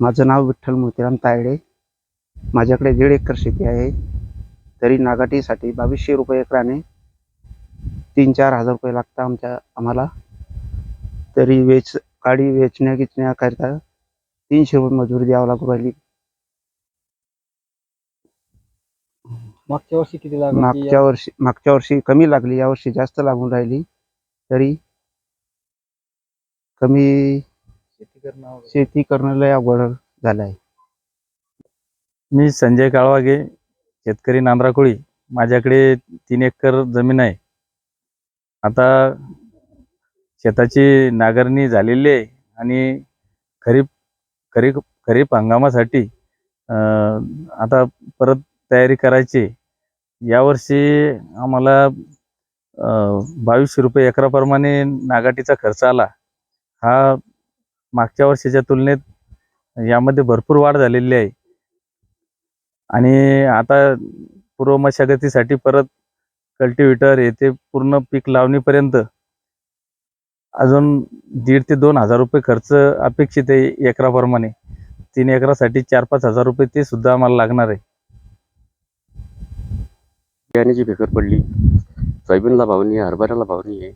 माझं नाव विठ्ठल मोतीराम तायडे. माझ्याकडे दीड एकर शेती आहे. तरी नागाटीसाठी बावीसशे रुपये एकराने तीन चार हजार रुपये लागतात आमच्या आम्हाला. तरी वेच काडी वेचण्या गिचण्याकरिता तीनशे रुपये मजुरी द्यावं लागू राहिली. मागच्या वर्षी किती लागली? मागच्या वर्षी मागच्या वर्षी कमी लागली. यावर्षी जास्त लागून राहिली. तरी कमी करणं शेती करणं लय अवघड झालं आहे मी संजय काळवागे शेतकरी नांदराकोळी माझ्याकडे तीन एकर जमीन आहे. आता शेताची नांगरणी झालेली आहे आणि खरीप खरीप खरीप हंगामासाठी आता परत तयारी करायची यावर्षी आम्हाला बावीसशे रुपये एकराप्रमाणे नागाटीचा खर्च आला. हा मागच्या वर्षीच्या तुलनेत यामध्ये भरपूर वाढ झालेली आहे. आणि आता पूर्व मशागतीसाठी परत कल्टिवेटर येथे पूर्ण पीक लावणीपर्यंत अजून दीड ते दोन हजार रुपये खर्च अपेक्षित आहे एकराप्रमाणे तीन एकरासाठी चार पाच हजार रुपये ते सुद्धा आम्हाला लागणार आहे. बियाण्याची फेकर पडली. सोयाबीनला भाव नाही हरभऱ्याला भाव नाही आहे.